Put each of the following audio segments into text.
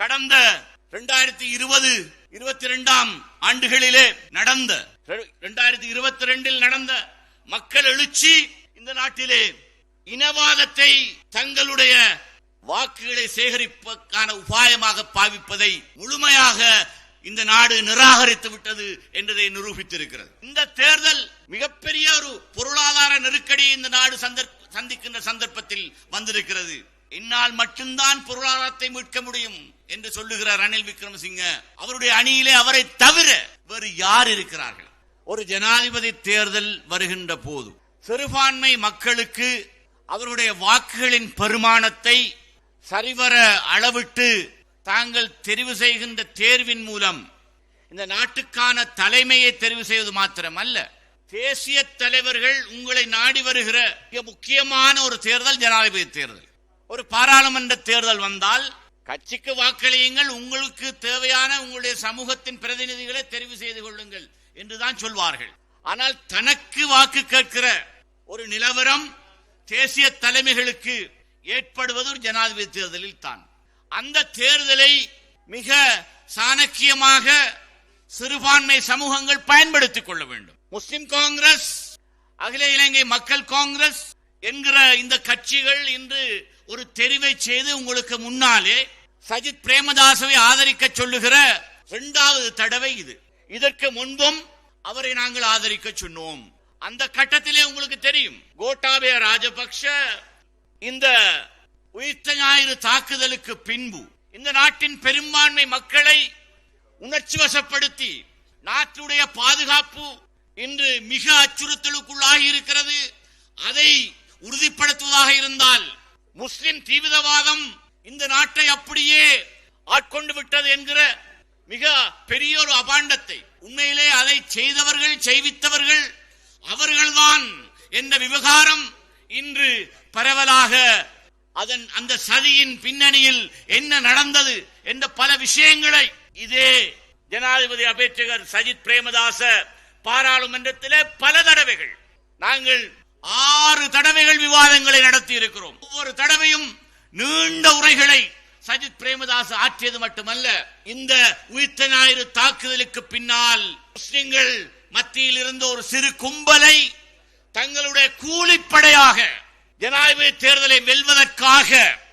கடந்த இரண்டாயிரத்தி இருபது இருபத்தி ரெண்டாம் ஆண்டுகளிலே நடந்த இரண்டாயிரத்தி இருபத்தி ரெண்டில் நடந்த மக்கள் எழுச்சி இந்த நாட்டிலே இனவாதத்தை தங்களுடைய வாக்குகளை சேகரிப்பதற்கான உபாயமாக பாவிப்பதை முழுமையாக இந்த நாடு நிராகரித்து விட்டது என்றதை நிரூபித்திருக்கிறது. இந்த தேர்தல் மிகப்பெரிய ஒரு பொருளாதார நெருக்கடி இந்த நாடு சந்திக்கின்ற சந்தர்ப்பத்தில் வந்திருக்கிறது. என்னால் மட்டும்தான் பொருளாதாரத்தை மீட்க முடியும். என்று சொல்லுகிறார் ரணில் விக்ரமசிங்க. அவருடைய அணியிலே அவரை தவிர வேறு யார் இருக்கிறார்கள்? ஒரு ஜனாதிபதி தேர்தல் வருகின்ற போது சிறுபான்மை மக்களுக்கு அவருடைய வாக்குகளின் பெருமானத்தை சரிவர அளவிட்டு தாங்கள் தெரிவு செய்கின்ற தேர்வின் மூலம் இந்த நாட்டுக்கான தலைமையை தெரிவு செய்வது மாத்திரமல்ல. தேசிய தலைவர்கள் உங்களை நாடி வருகிற மிக முக்கியமான ஒரு தேர்தல் ஜனாதிபதி தேர்தல். ஒரு பாராளுமன்ற தேர்தல் வந்தால் கட்சிக்கு வாக்களியுங்கள் உங்களுக்கு தேவையான உங்களுடைய சமூகத்தின் பிரதிநிதிகளை தெரிவு செய்து கொள்ளுங்கள் என்றுதான் சொல்வார்கள். ஆனால் தனக்கு வாக்கு கேட்கிற ஒரு நிலவரம் தேசிய தலைமைகளுக்கு ஏற்படுவது ஒரு ஜனாதிபதி தேர்தலில் தான். அந்த தேர்தலை மிக சாணக்கியமாக சிறுபான்மை சமூகங்கள் பயன்படுத்திக் கொள்ள வேண்டும். முஸ்லிம் காங்கிரஸ் அகில இலங்கை மக்கள் காங்கிரஸ் என்கிற இந்த கட்சிகள் இன்று ஒரு தெரிவை செய்து உங்களுக்கு முன்னாலே சஜித் பிரேமதாசவை ஆதரிக்க சொல்லுகிற இரண்டாவது தடவை இது. இதற்கு முன்பும் அவரை நாங்கள் ஆதரிக்க சொன்னோம். அந்த கட்டத்திலே உங்களுக்கு தெரியும் கோட்டாபய ராஜபக்ஷ இந்த உயிர்த்த ஞாயிறு தாக்குதலுக்கு பின்பு இந்த நாட்டின் பெரும்பான்மை மக்களை உணர்ச்சி வசப்படுத்தி நாட்டுடைய பாதுகாப்பு இன்று மிக அச்சுறுத்தலுக்குள்ளாகி இருக்கிறது. அதை உறுதிப்படுத்துவதாக இருந்தால் முஸ்லிம் தீவிரவாதம் இந்த நாட்டை அப்படியே ஆட்கொண்டு விட்டது என்கிற மிக பெரிய ஒரு அபாண்டத்தை. உண்மையிலே அதை செய்தவர்கள் செய்வித்தவர்கள் அவர்கள்தான் என்ற விவகாரம் இன்று பரவலாக அதன் அந்த சதியின் பின்னணியில் என்ன நடந்தது என்ற பல விஷயங்களை இதே ஜனாதிபதி அபேட்சகர் சஜித் பிரேமதாச பாராளுமன்றத்திலே பல தடவைகள் நாங்கள் ஆறு தடவைகள் விவாதங்களை நடத்தி இருக்கிறோம் ஒவ்வொரு தடவையும் நீண்ட உரைகளை சஜித் பிரேமதாஸ் ஆற்றியது மட்டுமல்ல இந்த உயிர்த்த ஞாயிறு தாக்குதலுக்கு பின்னால் முஸ்லிம்கள் மத்தியில் இருந்த ஒரு சிறு கும்பலை தங்களுடைய கூலிப்படையாக ஜனாதிபதி தேர்தலை வெல்வதற்காக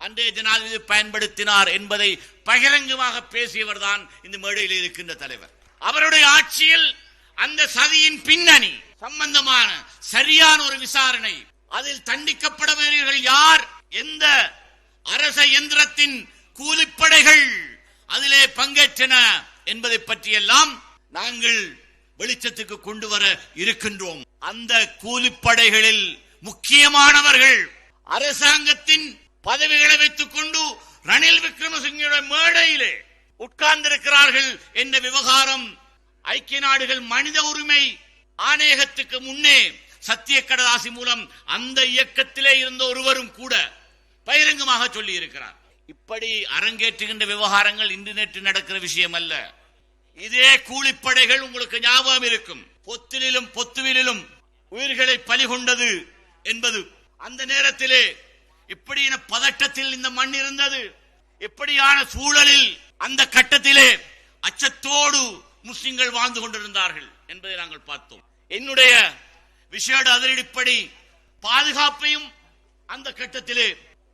அன்றைய ஜனாதிபதி பயன்படுத்தினார் என்பதை பகிரங்கமாக பேசியவர் தான் இந்த மேடையில் இருக்கின்ற தலைவர். அவருடைய ஆட்சியில் அந்த சதியின் பின்னணி சம்பந்தமான சரியான ஒரு விசாரணை அதில் தண்டிக்கப்பட வேண்டியவர்கள் யார்? எந்த அரச எந்திரத்தின் கூலிப்படைகள் அதிலே பங்கேற்றன என்பதை பற்றியெல்லாம் நாங்கள் வெளிச்சத்துக்கு கொண்டு வர இருக்கின்றோம். அந்த கூலிப்படைகளில் முக்கியமானவர்கள் அரசாங்கத்தின் பதவிகளை வைத்துக் கொண்டு ரணில் விக்ரமசிங்கோட மேடையிலே உட்கார்ந்திருக்கிறார்கள் என்ற விவகாரம் ஐக்கிய நாடுகள் மனித உரிமை ஆணையகத்துக்கு முன்னே சத்திய கடலாசி மூலம் அந்த இயக்கத்திலே இருந்த ஒருவரும் கூட பகிரங்கமாக சொல்லி இருக்கிறார் இப்படி அரங்கேற்றுகின்ற விவகாரங்கள் இன்று நேற்று நடக்கிற விஷயம் அல்ல இதே கூலிப்படைகள் உங்களுக்கு ஞாபகம் இருக்கும். பொத்திலும் பொத்துவிலும் உயிர்களை பலி கொண்டது என்பது. அந்த நேரத்திலே இப்படியான பதட்டத்தில் இந்த மண் இருந்தது. எப்படியான சூழலில் அந்த கட்டத்திலே அச்சத்தோடு முஸ்லிம்கள் வாழ்ந்து கொண்டிருந்தார்கள் என்பதை நாங்கள் பார்த்தோம். என்னுடைய விசேட அதிரடிப்படி பாதுகாப்பையும் அந்த கட்டத்திலே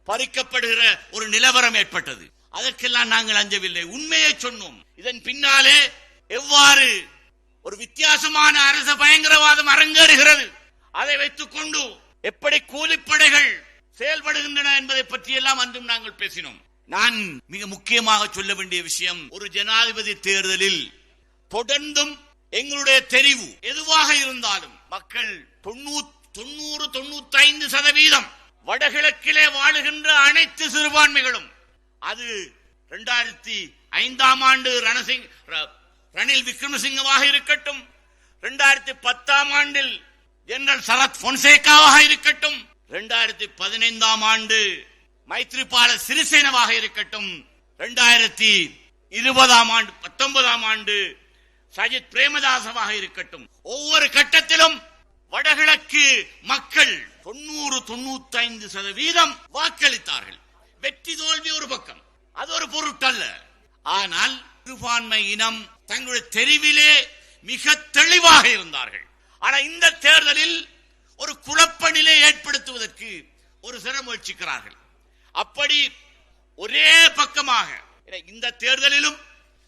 பறிக்கப்படுகிற ஒரு நிலவரம் ஏற்பட்டது. அதற்கெல்லாம் நாங்கள் அஞ்சவில்லை. உண்மையை சொன்னோம். இதன் பின்னாலே எவ்வாறு ஒரு வித்தியாசமான அரச பயங்கரவாதம் அரங்கேறுகிறது. அதை வைத்துக் கொண்டு எப்படி கூலிப்படைகள் செயல்படுகின்றன என்பதை பற்றியெல்லாம் அன்றும் நாங்கள் பேசினோம். நான் மிக முக்கியமாக சொல்ல வேண்டிய விஷயம் ஒரு ஜனாதிபதி தேர்தலில் தொடர்ந்தும் எங்களுடைய தெரிவு எதுவாக இருந்தாலும் மக்கள் தொண்ணூறு தொண்ணூறு தொண்ணூத்தி ஐந்து சதவீதம் வடகிழக்கிலே வாழுகின்ற அனைத்து சிறுபான்மைகளும் அது இரண்டாயிரத்தி ஐந்தாம் ஆண்டு ரணசிங் ர- ரணில் விக்ரமசிங்கவாக இருக்கட்டும் இரண்டாயிரத்தி பத்தாம் ஆண்டில் ஜெனரல் சரத் பொன்சேகாவாக இருக்கட்டும் இரண்டாயிரத்தி பதினைந்தாம் ஆண்டு மைத்ரிபால சிறிசேனவாக இருக்கட்டும் இரண்டாயிரத்தி இருபதாம் ஆண்டு பத்தொன்பதாம் ஆண்டு சஜித் பிரேமதாசவாக இருக்கட்டும். ஒவ்வொரு கட்டத்திலும் வடகிழக்கு மக்கள் தொண்ணூறு தொண்ணூத்தி ஐந்து சதவீதம் வாக்களித்தார்கள். வெற்றி தோல்வி ஒரு பக்கம். அது ஒரு பொருட்டல்ல. ஆனால் சிறுபான்மை இனம் தங்களுடைய தெரிவிலே மிக தெளிவாக இருந்தார்கள். ஆனால் இந்த தேர்தலில் ஒரு குழப்ப நிலை ஏற்படுத்துவதற்கு ஒரு சிற முயற்சிக்கிறார்கள். அப்படி ஒரே பக்கமாக இந்த தேர்தலிலும்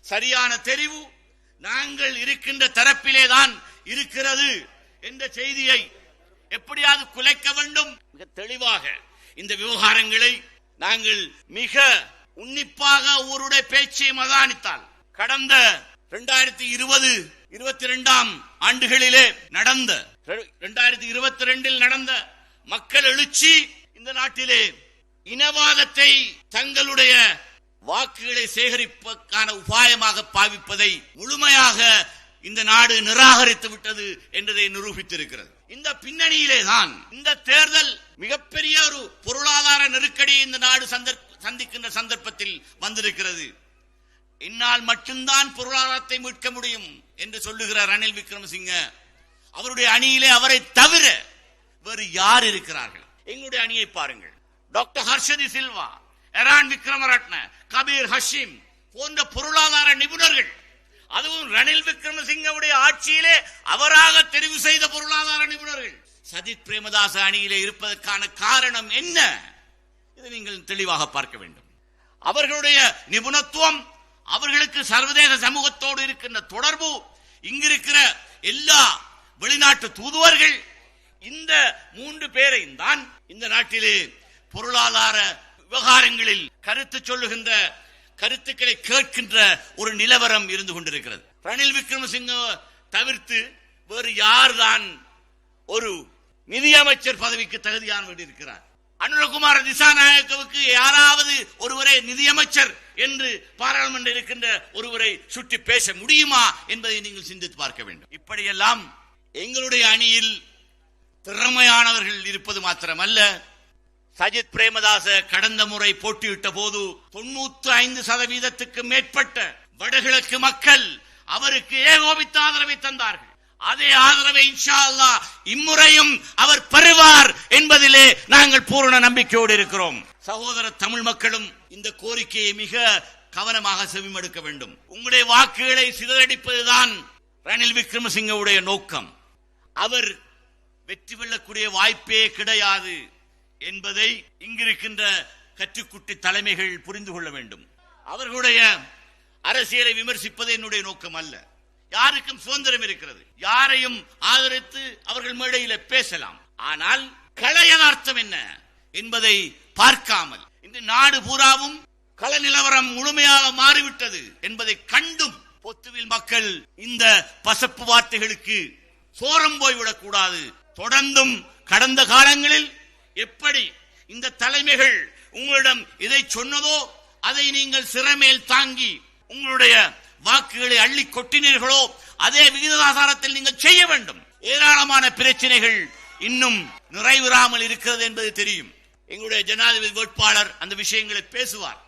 சரியான தெரிவு நாங்கள் இருக்கின்ற தரப்பிலே தான் இருக்கிறது என்ற செய்தியை எப்படியாவது குலைக்க வேண்டும். மிக தெளிவாக இந்த விவகாரங்களை நாங்கள் மிக உன்னிப்பாக ஊருடைய பேச்சை மதானித்தால் கடந்த இரண்டாயிரத்தி இருபது இருபத்தி இரண்டாம் ஆண்டுகளிலே நடந்த இரண்டாயிரத்தி இருபத்தி ரெண்டில் நடந்த மக்கள் எழுச்சி இந்த நாட்டிலே இனவாதத்தை தங்களுடைய வாக்குகளை சேகரிப்பதற்கான உபாயமாக பாவிப்பதை முழுமையாக இந்த நாடு நிராகரித்து விட்டது என்பதை நிரூபித்திருக்கிறது. இந்த பின்னணியிலே தான் இந்த தேர்தல் மிகப்பெரிய ஒரு பொருளாதார நெருக்கடி இந்த நாடு சந்திக்கின்ற சந்தர்ப்பத்தில் வந்திருக்கிறது. என்னால் மட்டும்தான் பொருளாதாரத்தை மீட்க முடியும் என்று சொல்லுகிறார் ரணில் விக்ரமசிங்க அவருடைய அணியிலே அவரை தவிர வேறு யார் இருக்கிறார்கள்? எங்களுடைய அணியை பாருங்கள். டாக்டர் ஹர்ஷதி சில்வா எரான் விக்ரமரட்ன கபீர் ஹஷீம் போன்ற பொருளாதார நிபுணர்கள் அதுவும் ரணில் விக்ரமசிங்கவுடைய ஆட்சியிலே அவராக தெரிவு செய்த பொருளாதார நிபுணர்கள். சஜித் பிரேமதாச அணியிலே இருப்பதற்கான காரணம் என்ன? இதை நீங்கள் தெளிவாக பார்க்க வேண்டும். அவர்களுடைய நிபுணத்துவம் அவர்களுக்கு சர்வதேச சமூகத்தோடு இருக்கின்ற தொடர்பு இங்கிருக்கிற எல்லா வெளிநாட்டு தூதுவர்கள் இந்த மூன்று பேரையும் தான் இந்த நாட்டிலே பொருளாதார விவகாரங்களில் கருத்து சொல்லுகின்ற கருத்துக்களை கேட்கின்ற ஒரு நிலவரம் இருந்து கொண்டிருக்கிறது. ரணில் விக்ரமசிங்க தவிர்த்து வேறு யார்தான் ஒரு நிதியமைச்சர் பதவிக்கு தகுதியானவர் இருக்கிறார். அனுரகுமார் திசாநாயக்கவுக்கு யாராவது ஒருவரை நிதியமைச்சர் என்று பாராளுமன்றம் இருக்கின்ற ஒருவரை சுட்டி பேச முடியுமா என்பதை நீங்கள் சிந்தித்து பார்க்க வேண்டும். இப்படியெல்லாம் எங்களுடைய அணியில் திறமையானவர்கள் இருப்பது மாத்திரமல்ல. சஜித் பிரேமதாச கடந்த முறை போட்டியிட்ட போது தொண்ணூத்தி ஐந்து சதவீதத்துக்கு மேற்பட்ட வடகிழக்கு மக்கள் அவருக்கு ஏகோபித்த ஆதரவை தந்தார்கள். அதே ஆதரவை இன்ஷா அல்லாஹ் இம்முறையும் அவர் பெறுவார் என்பதிலே நாங்கள் பூரண நம்பிக்கையோடு இருக்கிறோம். சகோதர தமிழ் மக்களும் இந்த கோரிக்கையை மிக கவனமாக செவிமடுக்க வேண்டும். உங்களுடைய வாக்குகளை சிதறடிப்பதுதான் ரணில் விக்ரமசிங்கவுடைய நோக்கம். அவர் வெற்றி வெல்லக்கூடிய வாய்ப்பே கிடையாது. என்பதை இங்கிருக்கின்ற கற்றுக்குட்டி தலைமைகள் புரிந்து கொள்ள வேண்டும். அவர்களுடைய அரசியலை விமர்சிப்பது என்னுடைய நோக்கம் அல்ல. யாருக்கும் சுதந்திரம் இருக்கிறது. யாரையும் ஆதரித்து அவர்கள் மேடையில பேசலாம். ஆனால் கள யதார்த்தம் என்ன என்பதை பார்க்காமல் இந்த நாடு பூராவும் கள நிலவரம் முழுமையாக மாறிவிட்டது என்பதை கண்டும் பொத்துவில் மக்கள் இந்த பசப்பு வார்த்தைகளுக்கு சோரம் போய்விடக் கூடாது தொடர்ந்தும் கடந்த காலங்களில் எப்படி இந்த தலைமைகள் உங்களிடம் இதை சொன்னதோ அதை நீங்கள் சிறமேல் தாங்கி உங்களுடைய வாக்குகளை அள்ளி கொட்டினீர்களோ அதே விகிதாசாரத்தில் நீங்கள் செய்ய வேண்டும். ஏராளமான பிரச்சனைகள் இன்னும் நிறைவுறாமல் இருக்கிறது என்பது தெரியும். எங்களுடைய ஜனாதிபதி வேட்பாளர் அந்த விஷயங்களை பேசுவார்.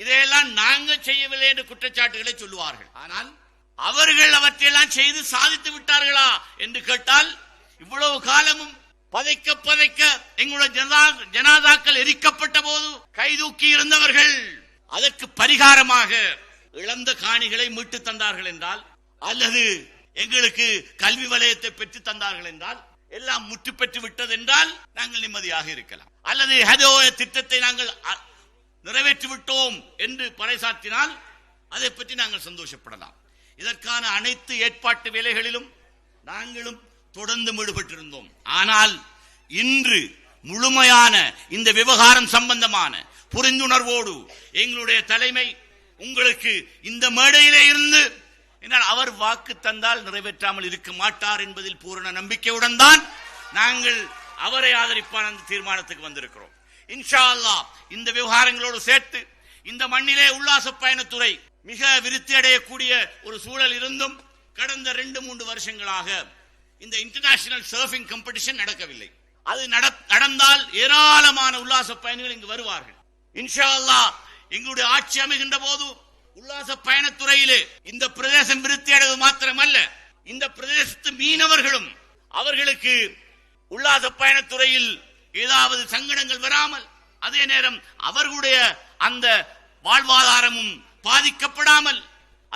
இதையெல்லாம் நாங்கள் செய்யவில்லை என்று குற்றச்சாட்டுகளை சொல்லுவார்கள். ஆனால் அவர்கள் அவற்றையெல்லாம் செய்து சாதித்து விட்டார்களா என்று கேட்டால் இவ்வளவு காலமும் பதைக்க பதைக்க எங்களுடைய ஜனாதாக்கள் எரிக்கப்பட்ட போது கைதூக்கி இருந்தவர்கள் அதற்கு பரிகாரமாக இழந்த காணிகளை மீட்டு தந்தார்கள் என்றால் அல்லது எங்களுக்கு கல்வி வலயத்தை பெற்று தந்தார்கள் என்றால் எல்லாம் முற்று பெற்று விட்டது என்றால் நாங்கள் நிம்மதியாக இருக்கலாம். அல்லது ஹதோ திட்டத்தை நாங்கள் அ- நிறைவேற்றி விட்டோம் என்று பறைசாற்றினால் அதை பற்றி நாங்கள் சந்தோஷப்படலாம். இதற்கான அனைத்து ஏற்பாட்டு வேலைகளிலும் நாங்களும் தொடர்ந்து ஈடுபட்டிருந்தோம். ஆனால் இன்று முழுமையான இந்த விவகாரம் சம்பந்தமான புரிந்துணர்வோடு எங்களுடைய தலைமை உங்களுக்கு இந்த மேடையிலே இருந்து என்னால் அவர் வாக்கு தந்தால் நிறைவேற்றாமல் இருக்க மாட்டார் என்பதில் பூரண நம்பிக்கையுடன் தான் நாங்கள் அவரை ஆதரிப்பான அந்த தீர்மானத்துக்கு வந்திருக்கிறோம். இன்ஷா அல்லாஹ் இந்த விவகாரங்களோடு சேர்த்து இந்த மண்ணிலே உல்லாச பயணத்துறை மிக விருத்தி அடையக்கூடிய ஒரு சூழல் இருந்தும் கடந்த ரெண்டு மூன்று வருஷங்களாக இந்த இன்டர்நேஷனல் சர்ஃபிங் காம்படிஷன் நடக்கவில்லை. அது நடந்தால் ஏராளமான உல்லாச பயணிகள் இங்கு வருவார்கள். இன்ஷா அல்லாஹ் எங்களுடைய ஆட்சி அமைகின்ற போது உல்லாச பயணத்துறையிலே இந்த பிரதேசம் விருத்தி அடைவது மாத்திரமல்ல இந்த பிரதேசத்து மீனவர்களும் அவர்களுக்கு உல்லாச பயணத்துறையில் ஏதாவது சங்கடங்கள் வராமல் அதே நேரம் அவர்களுடைய அந்த வாழ்வாதாரமும் பாதிக்கப்படாமல்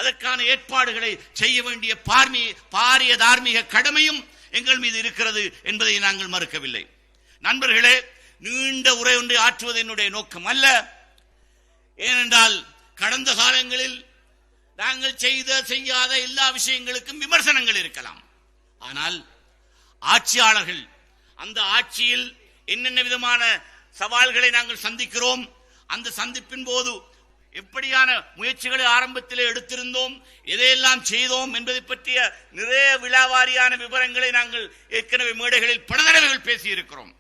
அதற்கான ஏற்பாடுகளை செய்ய வேண்டிய பார்மி பாரிய தார்மீக கடமையும் எங்கள் மீது இருக்கிறது என்பதை நாங்கள் மறுக்கவில்லை. நண்பர்களே நீண்ட உரை ஒன்றை ஆற்றுவது என்னுடைய நோக்கம் அல்ல. ஏனென்றால் கடந்த காலங்களில் நாங்கள் செய்த செய்யாத எல்லா விஷயங்களுக்கும் விமர்சனங்கள் இருக்கலாம். ஆனால் ஆட்சியாளர்கள் அந்த ஆட்சியில் என்னென்ன விதமான சவால்களை நாங்கள் சந்திக்கிறோம் அந்த சந்திப்பின் போது எப்படியான முயற்சிகளை ஆரம்பத்திலே எடுத்திருந்தோம் எதையெல்லாம் செய்தோம் என்பதை பற்றிய நிறைய விழாவாரியான விவரங்களை நாங்கள் ஏற்கனவே மேடைகளில் பல தடவைகள் பேசியிருக்கிறோம்.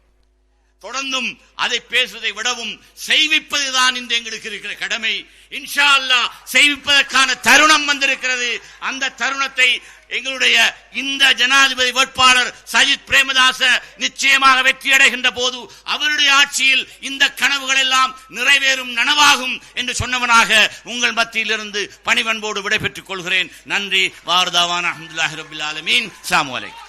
தொடர்ந்தும் அதை பேசுவதை விடவும் செய்விப்பதுதான் இந்த எங்களுக்கு இருக்கிற கடமை. இன்ஷா அல்லாஹ் செய்விப்பதற்கான தருணம் வந்திருக்கிறது. அந்த தருணத்தை எங்களுடைய இந்த ஜனாதிபதி வேட்பாளர் சஜித் பிரேமதாச நிச்சயமாக வெற்றியடைகின்ற போது அவருடைய ஆட்சியில் இந்த கனவுகள் எல்லாம் நிறைவேறும் நனவாகும் என்று சொன்னவனாக உங்கள் மத்தியிலிருந்து பணிவன்போடு விடைபெற்றுக் கொள்கிறேன். நன்றி. வாரதாவான. அஹமதுல்லாஹி ரபில் ஆலமீன்.